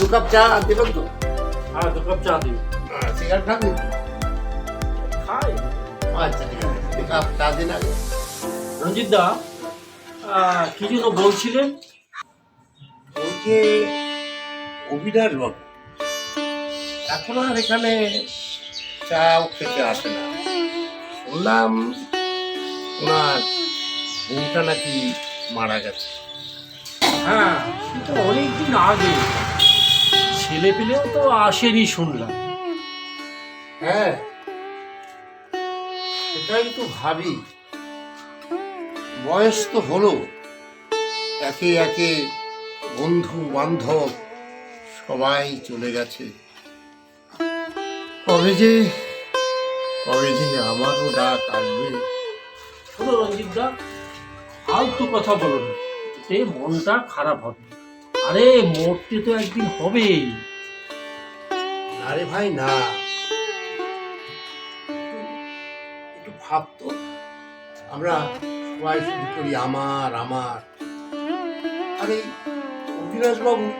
দু কাপ চা দেবেন তো? হ্যাঁ দু কাপ চা দিন সিগারেট খাবেন খাই। আচ্ছা ঠিক আছে দু কাপ চা দিন আগে। রঞ্জিত দা কি যেন বলছিলেন? যে অবিনাশ বাবু এখন আর এখানে চাও খেতে আসে না। শুনলাম ওনার বউটা নাকি মারা গেছে। হ্যাঁ সেটা অনেকদিন আগে। ছেলে পেলেও তো আসেনি শুনলাম। হ্যাঁ সেটাই তো ভাবি। বয়স তো হলো। একে একে বন্ধু বান্ধব সবাই চলে গেছে। কবে যে কবে যে আমারও ডাক আসবে। শোনো দা ফালতু কথা বলো না। এতে মনটা খারাপ হবে। আরে মরতে তো একদিন হবেই। আরে ভাই, না। একটু ভাবতো আমরা সবাই শুরু করি আমার আমার। আরে অভিনাশ বাবু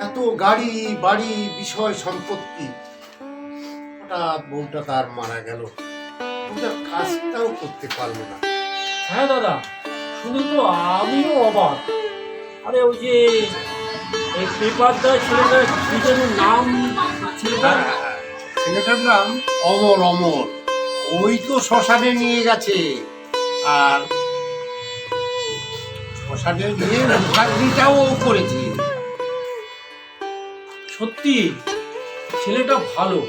এত গাড়ি, বাড়ি, বিষয়, সম্পত্তি, হঠাৎ বউটা তার মারা গেল। ওটা কাজটাও করতে পারল না। হ্যাঁ দাদা শুনে তো আমিও অবাক। আরে ওই যে, এই পেপারটা ছেলেটার কি নাম ছেলেটার ছেলেটার নাম অমর অমর। ওই তো শ্মশানে নিয়ে গেছে। আর শ্মশানে নিয়ে মুখাগ্নিটাও করেছে। সত্যি, ছেলেটা ভালো।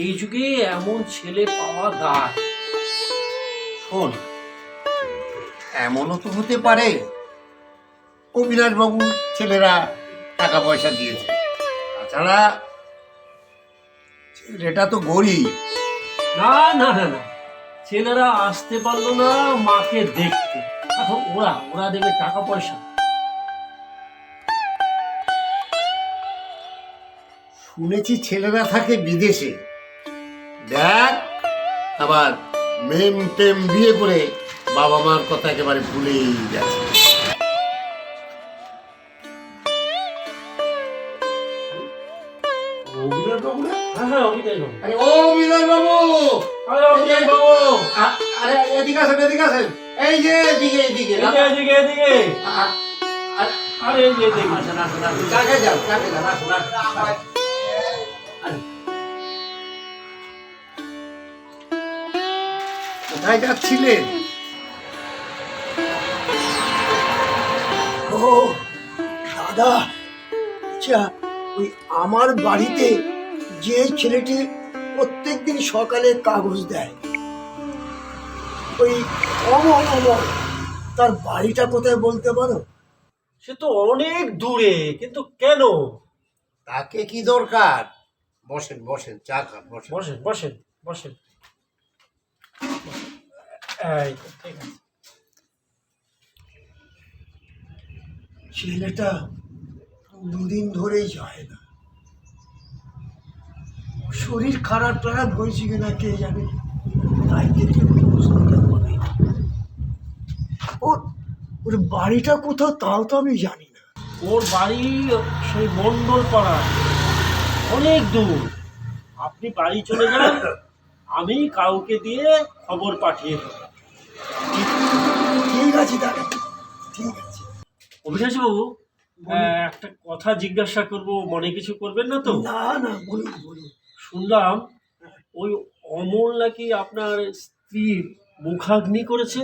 এই যুগে এমন ছেলে পাওয়া দায়। শোন, এমনও তো হতে পারে। অবিনাশ বাবু ছেলেরা টাকা পয়সা দিয়েছে। তাছাড়া ছেলেটা তো গরিব না না না না। ছেলেরা আসতে পারল না মাকে দেখতে। এখন ওরা ওরা দেবে টাকা পয়সা। শুনেছি ছেলেরা থাকে বিদেশে। দেখ আবার মেম টেম বিয়ে করে বাবা মার কথা একেবারে ভুলেই গেছে। আসেন এই যে এদিকে এদিকে এদিকে এদিকে এদিকে। আরে এই যে এদিকে। আসেন আসেন আসেন কাকে যাও কাকে যাও আসুন। কোথায় যাচ্ছিলেন? ও দাদা আচ্ছা ওই আমার বাড়িতে যে ছেলেটি প্রত্যেকদিন সকালে কাগজ দেয়। ওই অমর অমর তার বাড়িটা কোথায় বলতে পারো? সে তো অনেক দূরে কিন্তু কেন? তাকে কি দরকার? বসেন বসেন চা খান বসেন। বসেন বসেন বসেন। এই তো, ঠিক আছে। ছেলেটা দুদিন ধরেই যায় না। শরীর খারাপ টারাপ হয়েছে কিনা কে জানে? তাই দেখে বুঝতে। ওর ওর বাড়িটা কোথাও তাও তো আমি জানি না। ওর বাড়ি সেই মন্ডল পাড়া অনেক দূর। আপনি বাড়ি চলে যান আমি কাউকে দিয়ে খবর পাঠিয়ে দেবো। ঠিক আছে দাদা ঠিক আছে। অভিনাশ বাবু একটা কথা জিজ্ঞাসা করব মনে কিছু করবেন না তো? না না বলুন বলুন। শুনলাম ওই অমল নাকি আপনার স্ত্রীর মুখাগ্নি করেছে?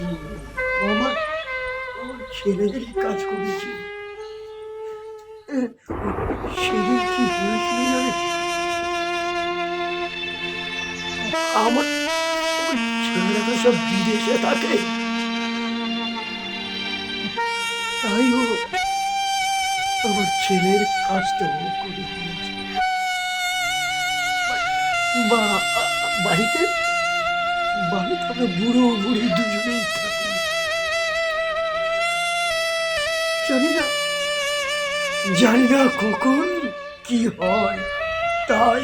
আমার ছেলেদেরই কাজ করেছে? আমার ছেলেরা তো সব বিদেশে থাকে। তাই ও আমার ছেলের কাজটা ও করে দিয়েছে। বা, বাড়িতে বাড়িতে আমরা বুড়ো বুড়ি দুজনেই জানি না জানি না কখন কি হয় তাই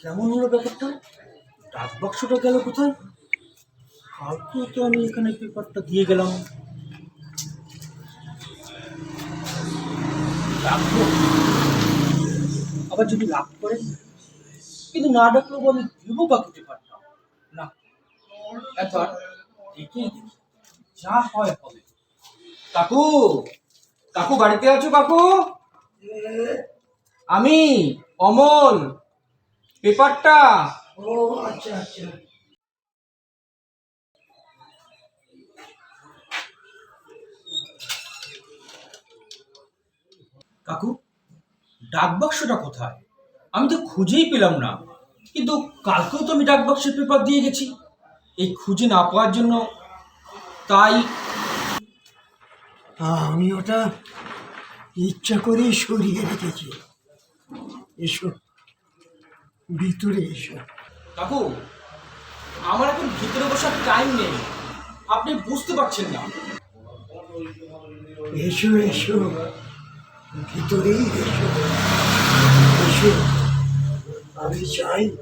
কেমন হলো ব্যাপারটা? ডাক বাক্সটা গেল কোথায়? কালকে তো আমি এখানে পেপারটা দিয়ে গেলাম। আবার যদি লাভ করে? কিন্তু না ডাকলেও আমি দেবো বাকি পেপারটা? না। একবার দেখি যা হয় হবে। কাকু কাকু বাড়িতে আছো কাকু? আমি, অমল। পেপারটা? ও আচ্ছা আচ্ছা। কাকু ডাক বাক্সটা কোথায়? আমি তো খুঁজেই পেলাম না। কিন্তু কালকেও তো আমি ডাক বাক্সের পেপার দিয়ে গেছি। এই খুঁজে না পাওয়ার জন্য তাই আমি ওটা ইচ্ছা করেই সরিয়ে রেখেছি। এসো ভিতরে এসো। কাকু আমার এখন ভিতরে বসার টাইম নেই। আপনি বুঝতে পারছেন না। এসো এসো। ভিতরেই এসো। এসো। আমি চাই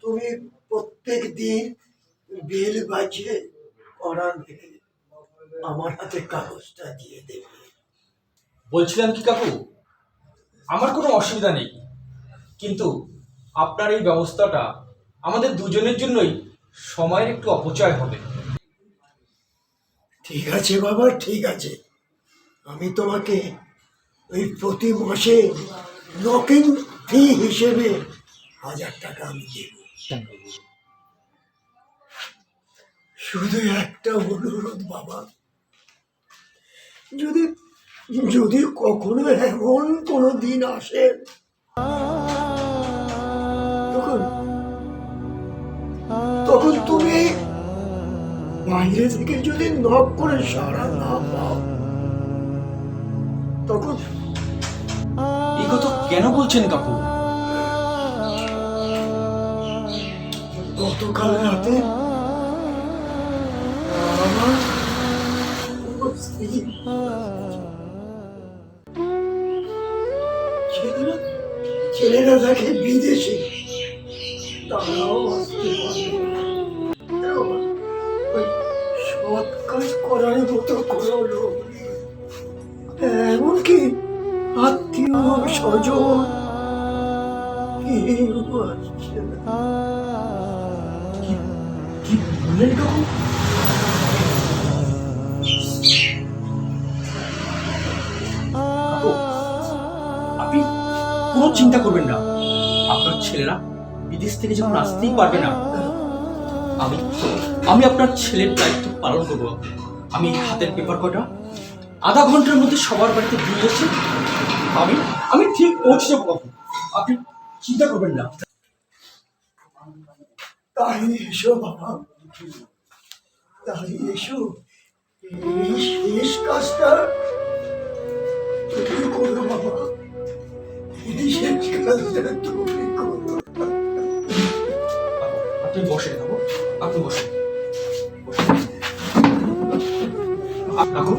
তুমি প্রত্যেক দিন বেল বাজিয়ে করার দিনে আমার হাতে কাগজটা দিয়ে দেবে। বলছিলাম কি কাকু? আমার কোনো অসুবিধা নেই। কিন্তু আপনার এই ব্যবস্থাটা আমাদের দুজনের জন্যই সময়ের একটু অপচয় হবে। ঠিক আছে বাবা, ঠিক আছে। আমি তোমাকে ওই প্রতি মাসে নকিং ফি হিসেবে হাজার টাকা আমি দেব। শুধু একটা অনুরোধ বাবা। যদি যদি কখনো এমন কোনো দিন আসে বাইরে থেকে যদি নক করে সারা না পাও তখন এই কথা কেন বলছেন কাকু? গতকাল রাতে আমার ছেলেরা ছেলেরা থাকে বিদেশে তারাও চিন্তা করবেন না। আপনার ছেলেরা বিদেশ থেকে যখন আসতেই পারবে না, আমি আমি আপনার ছেলের দায়িত্ব পালন করব। আমি হাতের পেপার কটা আধা ঘণ্টার মধ্যে সবার বাড়িতে দিয়ে এসে আমি আমি ঠিক পৌঁছে যাব কাকু আপনি চিন্তা করবেন না। তাই এসো বাবা। তাই এসো। এই শেষ কাজটা আপনি বসেন আপনি বসেন। কাকু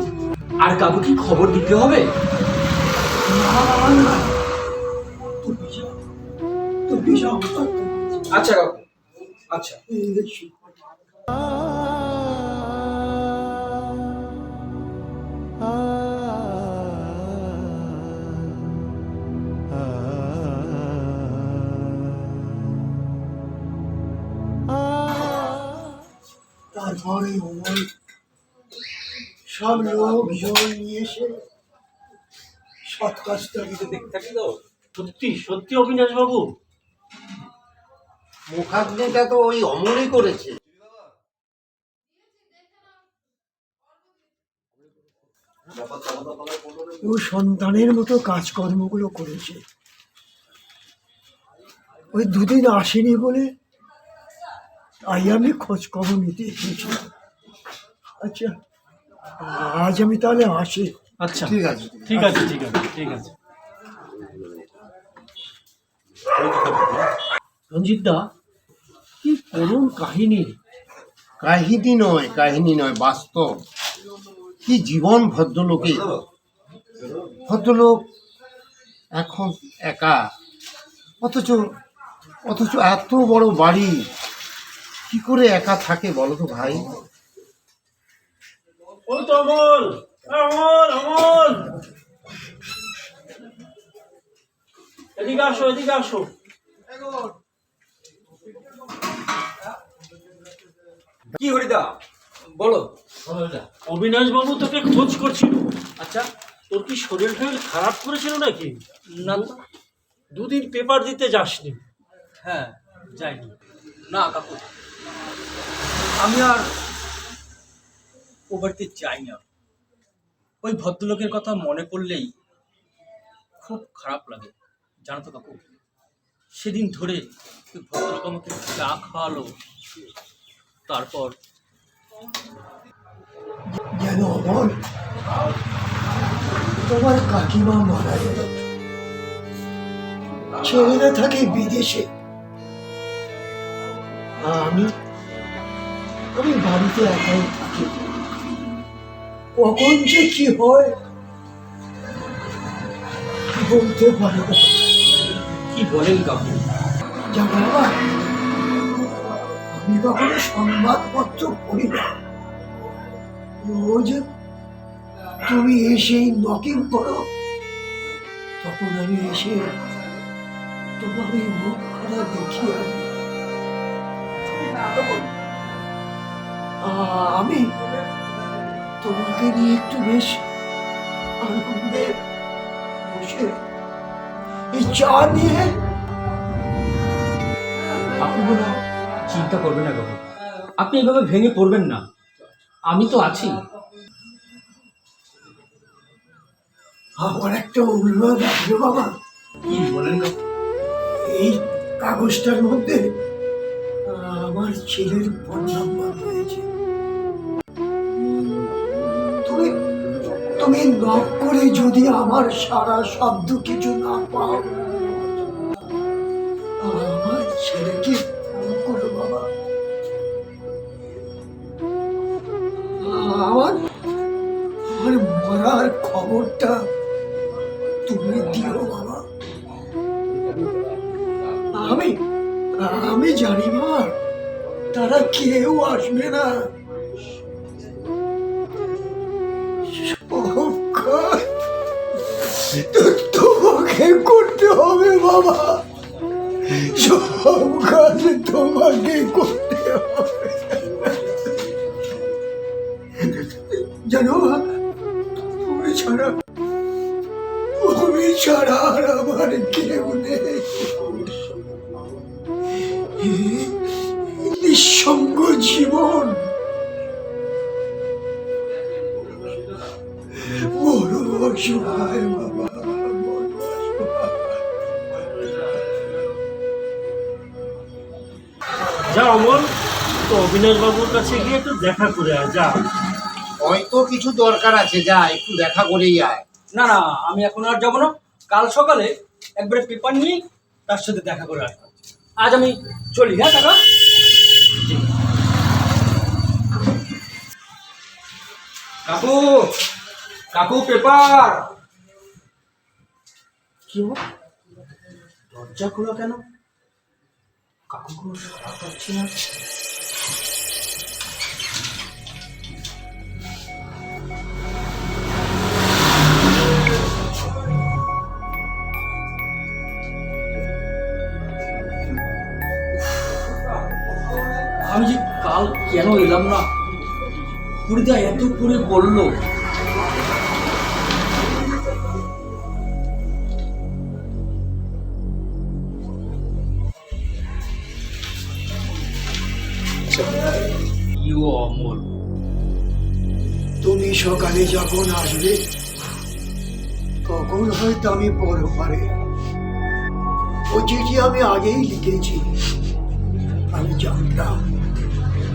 আর কাকু কি খবর দিতে হবে? আচ্ছা কাকু। আচ্ছা। সব নিয়ে এসে দেখতে তো সত্যি সত্যি অবিনাশ বাবু। মুখাগ্নিটা তো ওই করেছে। ও সন্তানের মতো কাজকর্মগুলো করেছে। ওই দুদিন আসেনি বলে তাই আমি খোঁজ খবর নিতে এসেছিলাম আচ্ছা আজ আমি তাহলে আসি। আচ্ছা ঠিক আছে। ঠিক আছে ঠিক আছে ঠিক আছে। রঞ্জিত দা কি করুণ কাহিনী। কাহিনী নয় কাহিনী নয় বাস্তব। কি জীবন ভদ্রলোকে। ভদ্রলোক এখন একা। অথচ অথচ এত বড় বাড়ি। কি করে একা থাকে বলো তো ভাই? ও তো অমল অমল অমল। এদিকে আসো এদিকে আসো। কি হরিদা? বলো। অবিনাশ বাবু তোকে খোঁজ করছিল। আচ্ছা তোর কি শরীর টরীর খারাপ করেছিল নাকি? না তো দুদিন পেপার দিতে যাসনি। হ্যাঁ যাইনি। না কাকু। আমি আর ও বাড়িতে যাই না। ওই ভদ্রলোকের কথা মনে পড়লেই খুব খারাপ লাগে। জানো তো কাকু, সেদিন ধরে ভদ্রলোক আমাকে চা খাওয়ালো, তারপর যেন অমল তোমার কাকিমা মারা গেল। ছেলেরা থাকে বিদেশে। আমি আমি বাড়িতে একাই থাকি। কখন যে কি হয় বলতে পারি না। কি বলেন কাকু? জানো বাবা আমি কখনো সংবাদপত্র পড়ি না। রোজ তুমি এসে নকিং করো তখন আমি এসে তোমার এই মুখখানা দেখি আমি তখন, আমি তোমাকে নিয়ে একটু বেশ আনন্দে বসে এই চা নিয়ে আপনি কোনো চিন্তা করবেন না কাকু আপনি এভাবে ভেঙে পড়বেন না। আমি তো আছি। আমার একটা অনুরোধ আছে বাবা। কি বলেন এই কাগজটার মধ্যে আমার ছেলের ফোন নাম্বার রয়েছে। তুমি নক করে যদি আমার সারা শব্দ কিছু না পাও আমার ছেলেকে করো বাবা। আমার আমার মরার খবরটা তুমি দিও বাবা। আমি আমি জানি মা, তারা কেউ আসবে না। তোমাকে করতে হবে, বাবা। সব কাজ তোমাকে করতে হবে। জানো, তুমি ছাড়া তুমি ছাড়া আর আমার কেউ নেই। নিঃসঙ্গ জীবন। বড় অসহায় যা অমল তো অবিনাশ বাবুর কাছে গিয়ে একটু দেখা করে আয় যা। হয়তো কিছু দরকার আছে যা একটু দেখা করেই আয়। না না আমি এখন আর যাব না। কাল সকালে একবারে পেপার নিয়ে তার সাথে দেখা করে আসব। আজ আমি চলি হ্যাঁ কাকা? কাকু কাকু পেপার! কি হলো? দরজা খোলা কেন? না? আমি যে কাল কেন এলাম না? পুরিদা এত করে বলল। সকালে যখন আসবে, তখন হয়তো আমি বড় পারে। ও চিঠি আমি আগেই লিখেছি। আমি জানতাম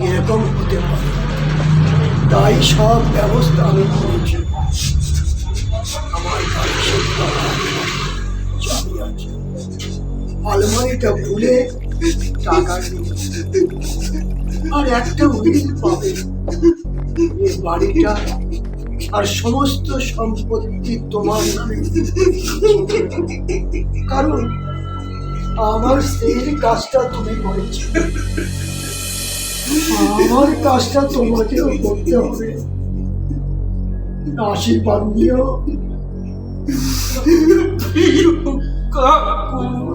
এরকম হতে পারে। তাই সব ব্যবস্থা আমি করেছি। আমার আলমারিটা খুলে টাকা আর একটা উইল পাবে। বাড়িটা আর সমস্ত সম্পত্তি তোমার নামে? কারণ আমার স্ত্রীর কাজটা তুমি করেছ। আমার কাজটা তোমাকেও করতে হবে। আশীর্বাদ দিও কাকু।